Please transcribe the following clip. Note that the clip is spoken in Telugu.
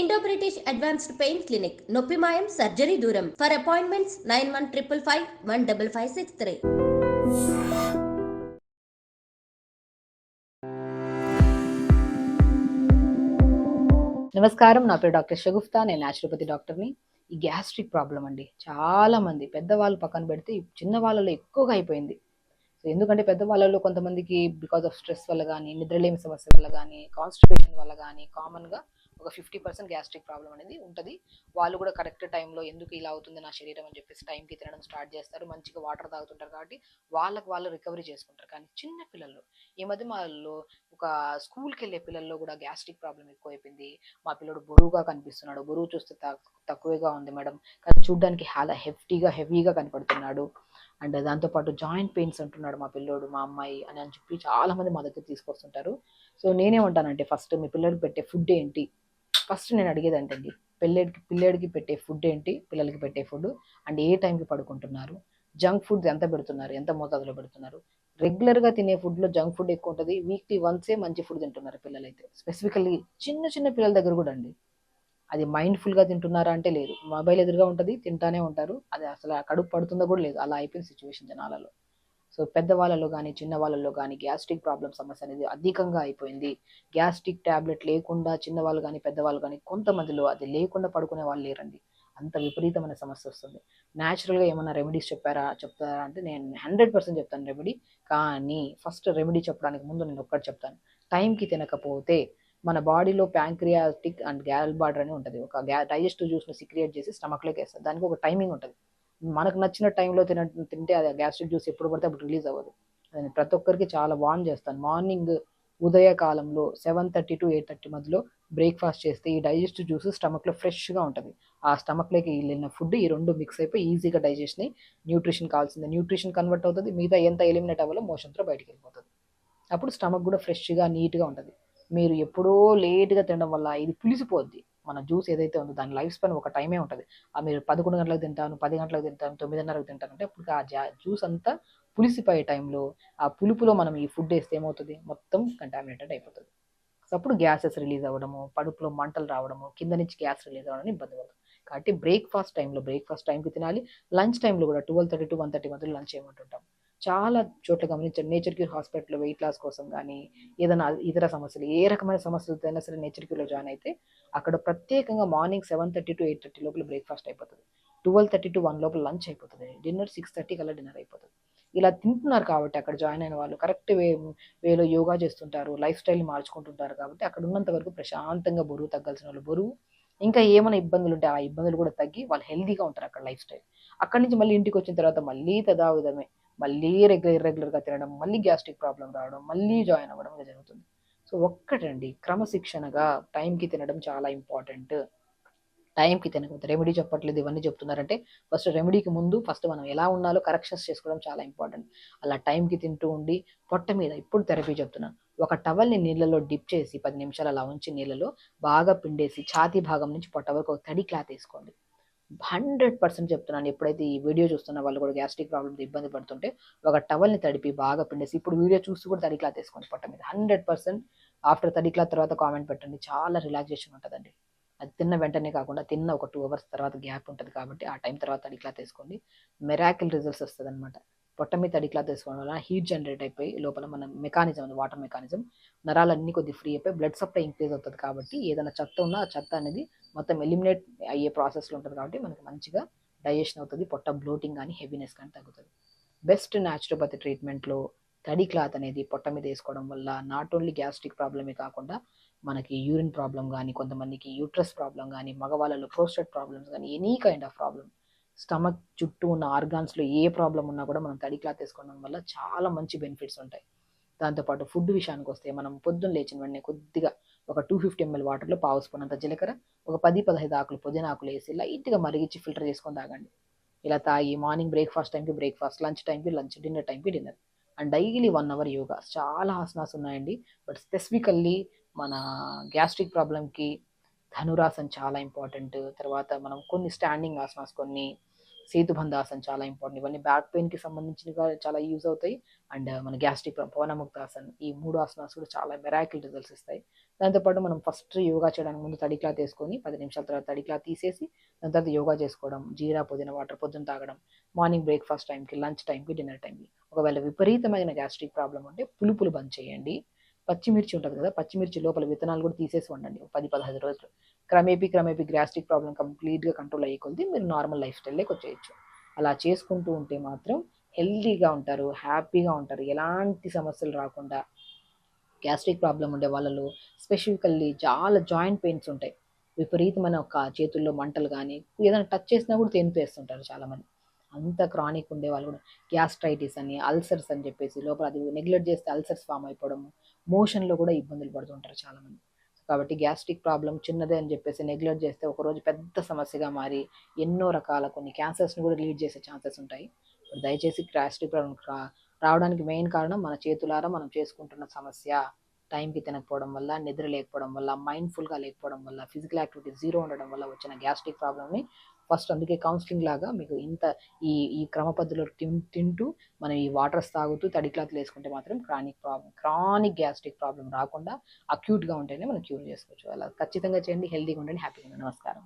Indo British advanced pain clinic నొప్పి మాయం సర్జరీ దూరం for appointments nine one triple five one double five six three నమస్కారం. నా పేరు డాక్టర్ షగుఫ్తా. నేను న్యాచురోపతి డాక్టర్ని ఈ గ్యాస్ట్రిక్ ప్రాబ్లం అండి. చాలా మంది పెద్దవాళ్ళు పక్కన పెడితే చిన్న వాళ్ళలో ఎక్కువగా అయిపోయింది. సో ఎందుకంటే పెద్దవాళ్ళలో కొంతమందికి బికాస్ ఆఫ్ స్ట్రెస్ వల్ల కానీ నిద్రలేమి సమస్య వల్ల కానీ కాన్స్టిపేషన్ వల్ల కానీ కామన్గా ఒక ఫిఫ్టీ పర్సెంట్ గ్యాస్ట్రిక్ ప్రాబ్లం అనేది ఉంటుంది. వాళ్ళు కూడా కరెక్ట్ టైంలో ఎందుకు ఇలా అవుతుంది నా శరీరం అని చెప్పేసి టైంకి తినడం స్టార్ట్ చేస్తారు. మంచిగా వాటర్ తాగుతుంటారు కాబట్టి వాళ్ళకి వాళ్ళు రికవరీ చేసుకుంటారు. కానీ చిన్న పిల్లలు ఈ మధ్య మాలో ఒక స్కూల్కి వెళ్ళే పిల్లల్లో కూడా గ్యాస్ట్రిక్ ప్రాబ్లం ఎక్కువైపోయింది. మా పిల్లడు బరువుగా కనిపిస్తున్నాడు. బరువు చూస్తే తక్కువగా ఉంది మేడం. కానీ చూడడానికి చాలా హెఫ్టీగా హెవీగా కనపడుతున్నాడు. అండ్ దాంతోపాటు జాయింట్ పెయిన్స్ అంటున్నాడు మా పిల్లోడు మా అమ్మాయి అని అని చెప్పి చాలా మంది మా దగ్గర తీసుకొస్తుంటారు. సో నేనేమంటానంటే ఫస్ట్ మీ పిల్లడికి పెట్టే ఫుడ్ ఏంటి? ఫస్ట్ నేను అడిగేది ఏంటండి పిల్లడికి పిల్లడికి పెట్టే ఫుడ్ ఏంటి? పిల్లలకి పెట్టే ఫుడ్? అండ్ ఏ టైంకి పడుకుంటున్నారు? జంక్ ఫుడ్ ఎంత పెడుతున్నారు? ఎంత మోతాదులో పెడుతున్నారు? రెగ్యులర్గా తినే ఫుడ్లో జంక్ ఫుడ్ ఎక్కువ ఉంటుంది. వీక్లీ వన్సే మంచి ఫుడ్ తింటున్నారు పిల్లలు అయితే స్పెసిఫికల్లీ చిన్న చిన్న పిల్లల దగ్గర కూడా అండి. అది మైండ్ఫుల్గా తింటున్నారా అంటే లేదు. మొబైల్ ఎదురుగా ఉంటుంది తింటానే ఉంటారు. అది అసలు కడుపు పడుతుందో కూడా లేదు. అలా అయిపోయింది సిచ్యువేషన్ జనాలలో. సో పెద్దవాళ్ళలో కానీ చిన్నవాళ్ళలో కానీ గ్యాస్ట్రిక్ ప్రాబ్లమ్ సమస్య అనేది అధికంగా అయిపోయింది. గ్యాస్ట్రిక్ ట్యాబ్లెట్ లేకుండా చిన్నవాళ్ళు కానీ పెద్దవాళ్ళు కానీ కొంతమందిలో అది లేకుండా పడుకునే వాళ్ళు లేరండి. అంత విపరీతమైన సమస్య వస్తుంది. న్యాచురల్గా ఏమైనా రెమెడీస్ చెప్పారా చెప్తారా అంటే నేను హండ్రెడ్ పర్సెంట్ చెప్తాను రెమెడీ కానీ ఫస్ట్ రెమెడీ చెప్పడానికి ముందు నేను ఒక్కటి చెప్తాను. టైంకి తినకపోతే మన బాడీలో ప్యాంక్రియాటిక్ అండ్ గ్యాల్ బార్డర్ అని ఉంటుంది. ఒక గ్యా డైజెస్టివ్ జ్యూస్ని సిక్రియేట్ చేసి స్టమక్లోకి వేస్తారు. దానికి ఒక టైమింగ్ ఉంటుంది. మనకు నచ్చిన టైంలో తిన తింటే అది గ్యాస్ట్రిక్ జ్యూస్ ఎప్పుడు పడితే అప్పుడు రిలీజ్ అవ్వదు. అది ప్రతి ఒక్కరికి చాలా వార్న్ చేస్తాను. మార్నింగ్ ఉదయ కాలంలో seven thirty to eight thirty మధ్యలో బ్రేక్ఫాస్ట్ చేస్తే ఈ డైజెస్ట్ జ్యూస్ స్టమక్లో ఫ్రెష్గా ఉంటుంది. ఆ స్టమక్లోకి వెళ్ళిన ఫుడ్ ఈ రెండు మిక్స్ అయిపోయి ఈజీగా డైజెషన్ న్యూట్రిషన్ కావాల్సింది. న్యూట్రిషన్ కన్వర్ట్ అవుతుంది. మిగతా ఎంత ఎలిమినేట్ అవ్వాలో మోషన్తో బయటికి వెళ్ళిపోతుంది. అప్పుడు స్టమక్ కూడా ఫ్రెష్గా నీట్గా ఉంటుంది. మీరు ఎప్పుడో లేట్గా తినడం వల్ల ఇది పులిసిపోద్ది. మన జ్యూస్ ఏదైతే ఉందో దాని లైఫ్ స్పాన్ ఒక టైమే ఉంటుంది. ఆ మీరు పదకొండు గంటలకు తింటాను పది గంటలకు తింటాను తొమ్మిదిన్నరకు తింటాను అంటే ఇప్పుడు ఆ జా జ్యూస్ అంతా పులిసిపోయే టైంలో ఆ పులుపులో మనం ఈ ఫుడ్ వేస్తే ఏమవుతుంది? మొత్తం కంటామినేటెడ్ అయిపోతుంది. సో అప్పుడు గ్యాసెస్ రిలీజ్ అవ్వడము పడుపులో మంటలు రావడము కింద నుంచి గ్యాస్ రిలీజ్ అవ్వడం ఇబ్బంది పడుతుంది కాబట్టి బ్రేక్ఫాస్ట్ టైంలో బ్రేక్ఫాస్ట్ టైంకి తినాలి. లంచ్ టైంలో కూడా twelve thirty to one thirty మధ్యలో లంచ్ చేయమంటుంటాం. చాలా చోట్ల గమనించండి నేచర్ క్యూర్ హాస్పిటల్లో వెయిట్ లాస్ కోసం కానీ ఏదైనా ఇతర సమస్యలు ఏ రకమైన సమస్యలతో అయినా సరే నేచర్ క్యూర్లో జాయిన్ అయితే అక్కడ ప్రత్యేకంగా morning seven thirty to eight thirty లోపల బ్రేక్ఫాస్ట్ అయిపోతుంది. ట్వెల్వ్ థర్టీ టు వన్ లోపల లంచ్ అయిపోతుంది. డిన్నర్ సిక్స్ థర్టీ కల్లా డిన్నర్ అయిపోతుంది. ఇలా తింటున్నారు కాబట్టి అక్కడ జాయిన్ అయిన వాళ్ళు కరెక్ట్ వే వేలో యోగా చేస్తుంటారు లైఫ్ స్టైల్ని మార్చుకుంటుంటారు కాబట్టి అక్కడ ఉన్నంత వరకు ప్రశాంతంగా బరువు తగ్గాల్సిన వాళ్ళు బరువు. ఇంకా ఏమైనా ఇబ్బందులు ఉంటే ఆ ఇబ్బందులు కూడా తగ్గి వాళ్ళు హెల్తీగా ఉంటారు అక్కడ లైఫ్ స్టైల్ అక్కడి నుంచి మళ్ళీ ఇంటికి వచ్చిన తర్వాత మళ్ళీ తదావిధమే. మళ్ళీ రెగ్యులర్ ఇర్రెగ్యులర్గా తినడం మళ్ళీ గ్యాస్ట్రిక్ ప్రాబ్లం రావడం మళ్ళీ జాయిన్ అవ్వడం ఇలా జరుగుతుంది. సో ఒక్కటండి క్రమశిక్షణగా టైంకి తినడం చాలా ఇంపార్టెంట్ టైంకి తినకపోతే రెమెడీ చెప్పట్లేదు ఇవన్నీ చెప్తున్నారంటే ఫస్ట్ రెమెడీకి ముందు ఫస్ట్ మనం ఎలా ఉండాలో కరెక్షన్స్ చేసుకోవడం చాలా ఇంపార్టెంట్ అలా టైంకి తింటూ ఉండి పొట్ట మీద ఇప్పుడు థెరపీ చెప్తున్నాను ఒక టవల్ని నీళ్ళలో డిప్ చేసి పది నిమిషాలు అలా ఉంచి నీళ్ళలో బాగా పిండేసి ఛాతీ భాగం నుంచి పొట్ట వరకు ఒక తడి క్లాత్ వేసుకోండి. హండ్రెడ్ పర్సెంట్ చెప్తున్నాను. ఎప్పుడైతే ఈ వీడియో చూస్తున్న వాళ్ళు కూడా గ్యాస్ట్రిక్ ప్రాబ్లమ్స్ ఇబ్బంది పడుతుంటే ఒక టవల్ని తడిపి బాగా పిండేసి ఇప్పుడు వీడియో చూస్తూ కూడా తడి క్లాత్ వేసుకోండి పొట్ట మీద. హండ్రెడ్ పర్సెంట్ ఆఫ్టర్ తడి క్లాత్ తర్వాత కామెంట్ పెట్టండి. చాలా రిలాక్సేషన్ ఉంటుందండి. అది తిన్న వెంటనే కాకుండా తిన్న ఒక టూ అవర్స్ తర్వాత గ్యాప్ ఉంటుంది కాబట్టి ఆ టైం తర్వాత తడి క్లాత్ వేసుకోండి. మెరాకిల్ రిజల్ట్స్ వస్తుంది అనమాట పొట్ట మీద తడి క్లాత్ వేసుకోవడం వల్ల హీట్ జనరేట్ అయిపోయి లోపల మన మెకానిజం ఉంది వాటర్ మెకానిజం నరాలన్నీ కొద్ది ఫ్రీ అయిపోయి బ్లడ్ సప్లై ఇంక్రీజ్ అవుతుంది కాబట్టి ఏదైనా చెత్త ఉన్నా ఆ చెత్త అనేది మొత్తం ఎలిమినేట్ అయ్యే ప్రాసెస్లో ఉంటుంది కాబట్టి మనకు మంచిగా డైజెషన్ అవుతుంది పొట్ట బ్లోటింగ్ కానీ హెవీనెస్ కానీ తగ్గుతుంది. బెస్ట్ న్యాచురోపతి ట్రీట్మెంట్లో తడి క్లాత్ అనేది పొట్ట మీద వేసుకోవడం వల్ల నాట్ ఓన్లీ గ్యాస్ట్రిక్ ప్రాబ్లమే కాకుండా మనకి యూరిన్ ప్రాబ్లం కానీ కొంతమందికి యూట్రస్ ప్రాబ్లం కానీ మగవాళ్ళలో ప్రోస్టేట్ ప్రాబ్లమ్స్ కానీ any kind of problem stomach చుట్టూ ఉన్న ఆర్గాన్స్లో ఏ ప్రాబ్లం ఉన్నా కూడా మనం తడి క్లాత్ వేసుకోవడం వల్ల చాలా మంచి బెనిఫిట్స్ ఉంటాయి. దాంతోపాటు ఫుడ్ విషయానికి వస్తే మనం పొద్దున్న లేచిన వెంటనే కొద్దిగా ఒక టూ ఫిఫ్టీ ఎంఎల్ వాటర్లో పావు స్పూన్ అంత జీలకర్ర ఒక పది పదహైదు ఆకులు పుదీనా ఆకులు వేసి లైట్గా మరిగించి ఫిల్టర్ చేసుకొని తాగండి. ఇలా తాగి మార్నింగ్ బ్రేక్ఫాస్ట్ టైంకి బ్రేక్ఫాస్ట్ లంచ్ టైంకి లంచ్ డిన్నర్ టైంకి dinner and daily one hour yoga. చాలా ఆసనాస్ ఉన్నాయండి. బట్ స్పెసిఫికల్లీ మన గ్యాస్ట్రిక్ ప్రాబ్లంకి ధనురాసన్ చాలా ఇంపార్టెంట్. తర్వాత మనం కొన్ని స్టాండింగ్ ఆసనాస్ కొన్ని సేతుబంధాసన్ చాలా ఇంపార్టెంట్. ఇవన్నీ బ్యాక్ పెయిన్కి సంబంధించినగా చాలా యూజ్ అవుతాయి. అండ్ మన గ్యాస్ట్రిక్ పవనముక్తాసన్ ఈ మూడు ఆసనాస్ కూడా చాలా మెరాకిల్ రిజల్ట్స్ ఇస్తాయి. దాంతోపాటు మనం ఫస్ట్ యోగా చేయడానికి ముందు తడి క్లాత్ వేసుకొని పది నిమిషాల తర్వాత తడి క్లాత్ తీసేసి దాని తర్వాత యోగా చేసుకోవడం జీరా పుదీనా వాటర్ పొద్దున తాగడం మార్నింగ్ బ్రేక్ఫాస్ట్ టైంకి లంచ్ టైంకి డిన్నర్ టైంకి ఒకవేళ విపరీతమైన గ్యాస్ట్రిక్ ప్రాబ్లం ఉంటే పులుపులు బంద్ చేయండి. పచ్చిమిర్చి ఉంటుంది కదా పచ్చిమిర్చి లోపల విత్తనాలు కూడా తీసేసి వండండి. ఒక పది పదహైదు రోజులు. క్రమేపీ క్రమేపీ గ్యాస్ట్రిక్ ప్రాబ్లం కంప్లీట్గా కంట్రోల్ అయ్యి మీరు నార్మల్ లైఫ్ స్టైల్లోకి వచ్చేయచ్చు. అలా చేసుకుంటూ ఉంటే మాత్రం హెల్తీగా ఉంటారు హ్యాపీగా ఉంటారు. ఎలాంటి సమస్యలు రాకుండా గ్యాస్ట్రిక్ ప్రాబ్లం ఉండే వాళ్ళలో స్పెసిఫికల్లీ చాలా జాయింట్ పెయిన్స్ ఉంటాయి. విపరీతమైన ఒక చేతుల్లో మంటలు కానీ ఏదైనా టచ్ చేసినా కూడా తెనిపేస్తుంటారు చాలామంది. అంత క్రానిక్ ఉండే వాళ్ళు కూడా గ్యాస్ట్రైటిస్ అని అల్సర్స్ అని చెప్పేసి లోపల అది నెగ్లెక్ట్ చేస్తే అల్సర్స్ ఫామ్ అయిపోవడము మోషన్లో కూడా ఇబ్బందులు పడుతుంటారు చాలామంది. కాబట్టి గ్యాస్ట్రిక్ ప్రాబ్లం చిన్నదే అని చెప్పేసి నెగ్లెక్ట్ చేస్తే ఒకరోజు పెద్ద సమస్యగా మారి ఎన్నో రకాల కొన్ని క్యాన్సర్స్ని కూడా లీడ్ చేసే ఛాన్సెస్ ఉంటాయి. దయచేసి గ్యాస్ట్రిక్ ప్రాబ్లం రా- రావడానికి మెయిన్ కారణం మన చేతులారా మనం చేసుకుంటున్న సమస్య. టైంకి తినకపోవడం వల్ల నిద్ర లేకపోవడం వల్ల మైండ్ఫుల్గా లేకపోవడం వల్ల ఫిజికల్ యాక్టివిటీ జీరో ఉండడం వల్ల వచ్చిన గ్యాస్ట్రిక్ ప్రాబ్లమ్ని ఫస్ట్ అందుకే కౌన్సిలింగ్ లాగా మీకు ఇంత ఈ ఈ క్రమ పద్ధతిలో తింటూ మనం ఈ వాటర్స్ తాగుతూ తడి క్లాత్లు వేసుకుంటే మాత్రం chronic problem chronic gastric problem రాకుండా అక్యూట్గా ఉంటేనే మనం క్యూర్ చేసుకోవచ్చు. అలా ఖచ్చితంగా చేయండి హెల్తీగా ఉండండి హ్యాపీగా ఉండండి. నమస్కారం.